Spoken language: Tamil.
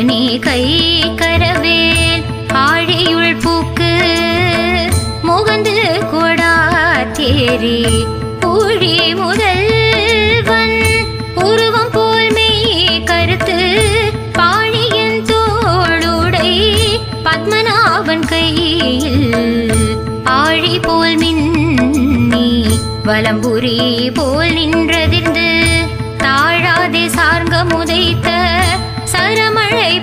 கண்ணா நீ கை கரவேல் ஆழியுள் பூக்கு. முகந்து கொடா தேரி ஊழி முதல்வன். உருவம் போல் மெய் கருத்து பாழியன் தோளுடை பத்மநாபன் கையில். ஆழி போல் மின்னி வலம்புரி போல் நின்றதிர்ந்து தாழாதே சார்க முதைத்த Hãy